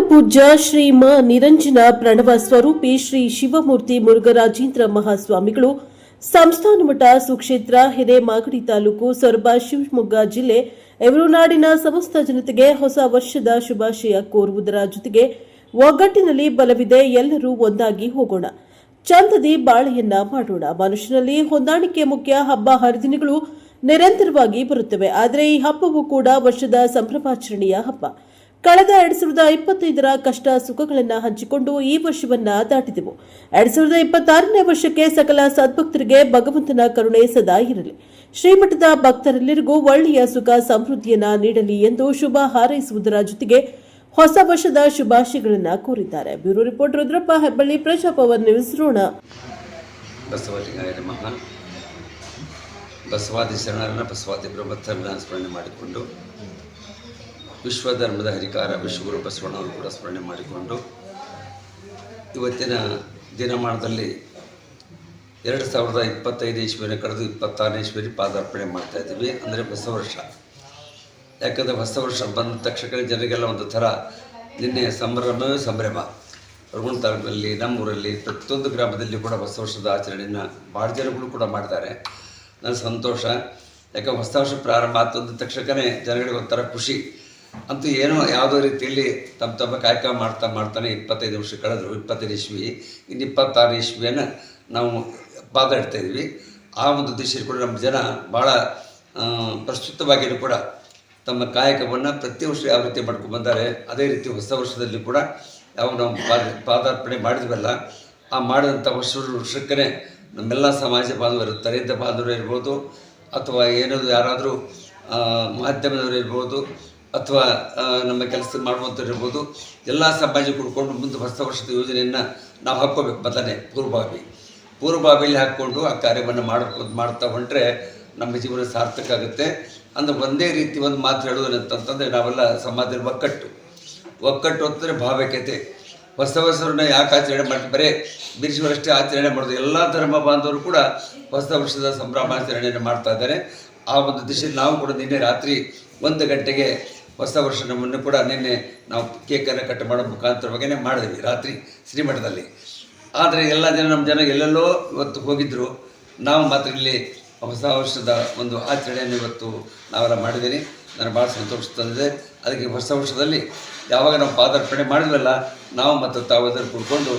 ಪೂಜ್ಯ ಶ್ರೀಮ ನಿರಂಜನ ಪ್ರಣವ ಸ್ವರೂಪಿ ಶ್ರೀ ಶಿವಮೂರ್ತಿ ಮುರುಘರಾಜೇಂದ್ರ ಮಹಾಸ್ವಾಮಿಗಳು, ಸಂಸ್ಥಾನ ಮಠ, ಸುಕ್ಷೇತ್ರ ಹಿರೇಮಾಗಡಿ ತಾಲೂಕು, ಸೊರಬ, ಶಿವಮೊಗ್ಗ ಜಿಲ್ಲೆ, ಎವರುನಾಡಿನ ಸಮಸ್ತ ಜನತೆಗೆ ಹೊಸ ವರ್ಷದ ಶುಭಾಶಯ ಕೋರುವುದರ ಜೊತೆಗೆ ಒಗ್ಗಟ್ಟಿನಲ್ಲಿ ಬಲವಿದೆ ಎಲ್ಲರೂ ಒಂದಾಗಿ ಹೋಗೋಣ. ಚಂದದಿ ಬಾಳೆಯನ್ನ ಮಾಡೋಣ. ಮನುಷ್ಯನಲ್ಲಿ ಹೊಂದಾಣಿಕೆ ಮುಖ್ಯ ಹಬ್ಬ ಹರಿದಿನಗಳು ನಿರಂತರವಾಗಿ ಬರುತ್ತವೆ. ಆದರೆ ಈ ಹಬ್ಬವು ಕೂಡ ವರ್ಷದ ಸಂಭ್ರಮಾಚರಣೆಯ ಹಬ್ಬ. ಕಳೆದ ಎರಡ್ ಸಾವಿರದ ಇಪ್ಪತ್ತೈದರ ಕಷ್ಟ ಸುಖಗಳನ್ನು ಹಂಚಿಕೊಂಡು ಈ ವರ್ಷವನ್ನ ದಾಟಿದೆವು. ಎರಡ್ ಸಾವಿರದ ಇಪ್ಪತ್ತಾರನೇ ವರ್ಷಕ್ಕೆ ಸಕಲ ಸದ್ಭಕ್ತರಿಗೆ ಭಗವಂತನ ಕರುಣೆ ಸದಾ ಇರಲಿ. ಶ್ರೀಮಠದ ಭಕ್ತರೆಲ್ಲರಿಗೂ ಒಳ್ಳೆಯ ಸುಖ ಸಮೃದ್ಧಿಯನ್ನ ನೀಡಲಿ ಎಂದು ಶುಭ ಹಾರೈಸುವುದರ ಜೊತೆಗೆ ಹೊಸ ವರ್ಷದ ಶುಭಾಶಯಗಳನ್ನ ಕೋರಿದ್ದಾರೆ. Bureau report Rudrappa Hebballi Praja Power News, Rona. ಬಸವಾದಿ ಶರಣರನ್ನ ಬಸವಾದಿ ಬ್ರಹ್ಮತ್ವರನ್ನ ಸ್ಮರಣೆ ಮಾಡಿಕೊಂಡು ವಿಶ್ವಧರ್ಮದ ಹರಿಕಾರ ವಿಶ್ವಗುರು ಬಸವಣ್ಣವರು ಕೂಡ ಸ್ಮರಣೆ ಮಾಡಿಕೊಂಡು ಇವತ್ತಿನ ದಿನಮಾನದಲ್ಲಿ ಎರಡು ಸಾವಿರದ ಇಪ್ಪತ್ತೈದು ಇಸ್ವಿನ ಕಳೆದು ಇಪ್ಪತ್ತಾರನೇ ಇಸ್ವಿನ ಪಾದಾರ್ಪಣೆ ಮಾಡ್ತಾ ಇದ್ದೀವಿ. ಅಂದರೆ ಹೊಸ ವರ್ಷ. ಯಾಕಂದರೆ ಹೊಸ ವರ್ಷ ಬಂದ ತಕ್ಷಣ ಜನರಿಗೆಲ್ಲ ಒಂದು ಥರ ನಿನ್ನೆ ಸಂಭ್ರಮವೇ ಸಂಭ್ರಮ. ರಘುಣ ತಾಲೂಕಿನಲ್ಲಿ ನಮ್ಮೂರಲ್ಲಿ, ಪ್ರತಿಯೊಂದು ಗ್ರಾಮದಲ್ಲಿ ಕೂಡ ಹೊಸ ವರ್ಷದ ಆಚರಣೆಯನ್ನು ಭಾಳ ಜನಗಳು ಕೂಡ ಮಾಡ್ತಾರೆ. ನನ್ನ ಸಂತೋಷ. ಯಾಕಂದ್ರೆ ಹೊಸ ವರ್ಷ ಪ್ರಾರಂಭ ಆತಂದ ತಕ್ಷಣವೇ ಜನಗಳಿಗೆ ಒಂಥರ ಖುಷಿ. ಅಂತೂ ಏನೋ ಯಾವುದೋ ರೀತಿಯಲ್ಲಿ ತಮ್ಮ ತಮ್ಮ ಕಾರ್ಯಕ್ರಮ ಮಾಡ್ತಾ ಮಾಡ್ತಾನೆ ಇಪ್ಪತ್ತೈದು ವರ್ಷ ಕಳೆದ್ರು, ಇಪ್ಪತ್ತೈದು ಇಸ್ವಿ, ಇನ್ನು ಇಪ್ಪತ್ತಾರು ಇಸ್ವಿಯನ್ನು ನಾವು ಪಾದಾಡ್ತಾ ಇದ್ವಿ. ಆ ಒಂದು ದೇಶದಲ್ಲಿ ಕೂಡ ನಮ್ಮ ಜನ ಭಾಳ ಪ್ರಸ್ತುತವಾಗಿಯೂ ಕೂಡ ತಮ್ಮ ಕಾಯಕವನ್ನು ಪ್ರತಿ ವರ್ಷ ಯಾವ ರೀತಿ ಮಾಡ್ಕೊಂಡು ಬಂದಾರೆ, ಅದೇ ರೀತಿ ಹೊಸ ವರ್ಷದಲ್ಲಿ ಕೂಡ ಯಾವಾಗ ನಾವು ಪಾದ, ಪಾದಾರ್ಪಣೆ ಮಾಡಿದ್ವಲ್ಲ, ಆ ಮಾಡಿದಂಥ ವರ್ಷ ವರ್ಷಕ್ಕೇ ನಮ್ಮೆಲ್ಲ ಸಮಾಜ ಬಾಂಧವರು ತರೈತ ಬಾಂಧವರು ಇರ್ಬೋದು, ಅಥವಾ ಏನಾದರೂ ಯಾರಾದರೂ ಮಾಧ್ಯಮದವರು ಇರ್ಬೋದು ಅಥವಾ ನಮ್ಮ ಕೆಲಸ ಮಾಡುವಂಥವ್ರು ಇರ್ಬೋದು ಎಲ್ಲ ಸಮಾಜ ಕೂಡಿಕೊಂಡು ಮುಂದೆ ಹೊಸ ವರ್ಷದ ಯೋಜನೆಯನ್ನು ನಾವು ಹಾಕ್ಕೋಬೇಕು, ಮೊದಲನೇ ಪೂರ್ವಭಾವಿ. ಪೂರ್ವಭಾವಿಯಲ್ಲಿ ಹಾಕ್ಕೊಂಡು ಆ ಕಾರ್ಯವನ್ನು ಮಾಡ್ಕೊ, ಮಾಡ್ತಾ ಹೊಂಟ್ರೆ ನಮ್ಮ ಜೀವನ ಸಾರ್ಥಕ ಆಗುತ್ತೆ. ಅಂದರೆ ಒಂದೇ ರೀತಿ ಒಂದು ಮಾತು ಹೇಳೋದು ಅಂತಂತಂದರೆ, ನಾವೆಲ್ಲ ಸಮಾಜದಲ್ಲಿ ಒಕ್ಕಟ್ಟು. ಒಕ್ಕಟ್ಟು ಅಂತಂದರೆ ಭಾವೈಕ್ಯತೆ. ಹೊಸ ವರ್ಷವನ್ನು ಯಾಕೆ ಆಚರಣೆ ಮಾಡಿ, ಬರೀ ಬಿರಿಸುವರಷ್ಟೇ ಆಚರಣೆ ಮಾಡೋದು, ಎಲ್ಲ ಧರ್ಮ ಬಾಂಧವರು ಕೂಡ ಹೊಸ ವರ್ಷದ ಸಂಭ್ರಮಾಚರಣೆಯನ್ನು ಮಾಡ್ತಾ ಇದ್ದಾರೆ. ಆ ಒಂದು ದಿಶೆಯಲ್ಲಿ ನಾವು ಕೂಡ ನಿನ್ನೆ ರಾತ್ರಿ ಒಂದು ಗಂಟೆಗೆ ಹೊಸ ವರ್ಷದ ನಮ್ಮನ್ನು ಕೂಡ ನಿನ್ನೆ ನಾವು ಕೇಕನ್ನು ಕಟ್ ಮಾಡೋ ಮುಖಾಂತರವಾಗೇ ಮಾಡಿದ್ವಿ, ರಾತ್ರಿ ಶ್ರೀಮಠದಲ್ಲಿ. ಆದರೆ ಎಲ್ಲ ಜನ ನಮ್ಮ ಜನ ಎಲ್ಲೆಲ್ಲೋ ಇವತ್ತು ಹೋಗಿದ್ದರು ನಾವು ಮಾತ್ರ ಇಲ್ಲಿ ಹೊಸ ವರ್ಷದ ಒಂದು ಆಚರಣೆಯನ್ನು ಇವತ್ತು ನಾವೆಲ್ಲ ಮಾಡಿದ್ದೀನಿ. ನನಗೆ ಭಾಳ ಸಂತೋಷ ತಂದಿದೆ. ಅದಕ್ಕೆ ಹೊಸ ವರ್ಷದಲ್ಲಿ ಯಾವಾಗ ನಾವು ಪಾದಾರ್ಪಣೆ ಮಾಡಿದ್ವಲ್ಲ, ನಾವು ಮತ್ತು ತಾವು ಅದನ್ನು ಕುಡ್ಕೊಂಡು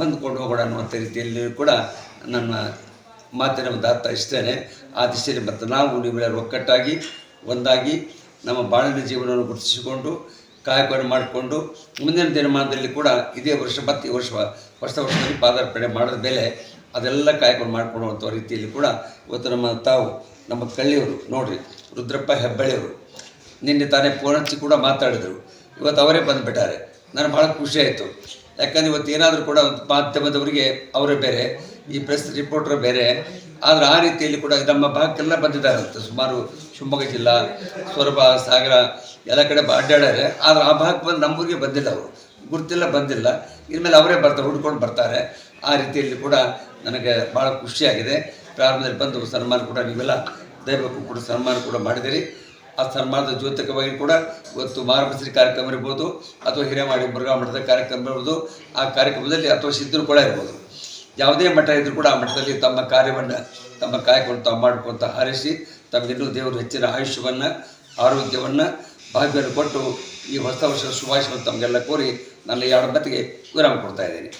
ಹೊಂದ್ಕೊಂಡು ಹೋಗೋಣ ಅನ್ನುವಂಥ ರೀತಿಯಲ್ಲಿ ಕೂಡ ನನ್ನ ಮಾತಿನ ಒಂದು ಅರ್ಥ ಇಷ್ಟೇ ಆ ದಿಶೆಯಲ್ಲಿ ಮತ್ತು ನಾವು ನೀವೆಲ್ಲರೂ ಒಕ್ಕಟ್ಟಾಗಿ ಒಂದಾಗಿ ನಮ್ಮ ಬಾಳಿನ ಜೀವನವನ್ನು ಗುರುತಿಸಿಕೊಂಡು ಕಾಯಕವನ್ನು ಮಾಡಿಕೊಂಡು, ಮುಂದಿನ ದಿನಮಾನದಲ್ಲಿ ಕೂಡ ಇದೇ ವರ್ಷ ಮತ್ತೆ ಈ ವರ್ಷ ಹೊಸ ವರ್ಷದಲ್ಲಿ ಪಾದಾರ್ಪಣೆ ಮಾಡಿದ ಮೇಲೆ ಅದೆಲ್ಲ ಕಾಯಕವನ್ನು ಮಾಡಿಕೊಳ್ಳುವಂಥ ರೀತಿಯಲ್ಲಿ ಕೂಡ ಇವತ್ತು ನಮ್ಮ ತಾವು, ನಮ್ಮ ಕಳ್ಳಿಯವರು, ನೋಡ್ರಿ, ರುದ್ರಪ್ಪ ಹೆಬ್ಬಳ್ಳಿಯವರು ನಿನ್ನೆ ತಾನೇ ಫೋನ್ ಕೂಡ ಮಾತಾಡಿದರು. ಇವತ್ತು ಅವರೇ ಬಂದುಬಿಟ್ಟಾರೆ. ನನಗೆ ಭಾಳ ಆಯಿತು. ಯಾಕಂದ್ರೆ ಇವತ್ತು ಏನಾದರೂ ಕೂಡ ಮಾಧ್ಯಮದವರಿಗೆ ಅವರೇ ಬೇರೆ. ಈ ಪ್ರೆಸ್ ರಿಪೋರ್ಟರ್ ಬೇರೆ. ಆದರೆ ಆ ರೀತಿಯಲ್ಲಿ ಕೂಡ ನಮ್ಮ ಭಾಗಕ್ಕೆಲ್ಲ ಬಂದಿದ್ದಾರಂತೆ ಸುಮಾರು ಶಿವಮೊಗ್ಗ ಜಿಲ್ಲಾ ಸೊರಬ ಸಾಗರ ಎಲ್ಲ ಕಡೆ ಅಡ್ಡಾಡ್ಯಾರೆ. ಆದರೆ ಆ ಭಾಗಕ್ಕೆ ಬಂದು ನಮ್ಮೂರಿಗೆ ಬಂದಿಲ್ಲ ಅವರು. ಗುರ್ತಿಲ್ಲ ಬಂದಿಲ್ಲ. ಇನ್ಮೇಲೆ ಅವರೇ ಬರ್ತಾರೆ, ಹುಡ್ಕೊಂಡು ಬರ್ತಾರೆ. ಆ ರೀತಿಯಲ್ಲಿ ಕೂಡ ನನಗೆ ಭಾಳ ಖುಷಿಯಾಗಿದೆ. ಪ್ರಾರಂಭದಲ್ಲಿ ಬಂದು ಸನ್ಮಾನ ಕೂಡ ನೀವೆಲ್ಲ ದೈವಕ್ಕೂ ಕೂಡ ಸನ್ಮಾನ ಕೂಡ ಮಾಡಿದಿರಿ. ಆ ಸನ್ಮಾನದ ಜ್ಯೋತಕವಾಗಿ ಕೂಡ ಇವತ್ತು ಮಾರ್ಗಶ್ರೀ ಕಾರ್ಯಕ್ರಮ ಇರ್ಬೋದು, ಅಥವಾ ಹಿರೇಮಾಡಿ ಮುರುಘಾ ಮಠದ ಕಾರ್ಯಕ್ರಮ ಇರ್ಬೋದು, ಆ ಕಾರ್ಯಕ್ರಮದಲ್ಲಿ ಅಥವಾ ಸಿದ್ಧರು ಕೂಡ ಇರ್ಬೋದು. ಯಾವುದೇ ಮಠ ಇದ್ರೂ ಕೂಡ ಆ ಮಠದಲ್ಲಿ ತಮ್ಮ ಕಾರ್ಯವನ್ನು, ತಮ್ಮ ಕಾಯಕವನ್ನು ತಾವು ಮಾಡಿಕೊಂತ ಹಾರಿಸಿ ತಮಗಿನ್ನೂ ದೇವರು ಹೆಚ್ಚಿನ ಆಯುಷ್ಯವನ್ನು, ಆರೋಗ್ಯವನ್ನು, ಭಾಗ್ಯವನ್ನು ಕೊಟ್ಟು ಈ ಹೊಸ ವರ್ಷದ ಶುಭಾಶಯವನ್ನು ತಮಗೆಲ್ಲ ಕೋರಿ ನನ್ನ ಎರಡು ಮತ್ತಿಗೆ ವಿರಾಮ ಕೊಡ್ತಾ ಇದ್ದೀನಿ.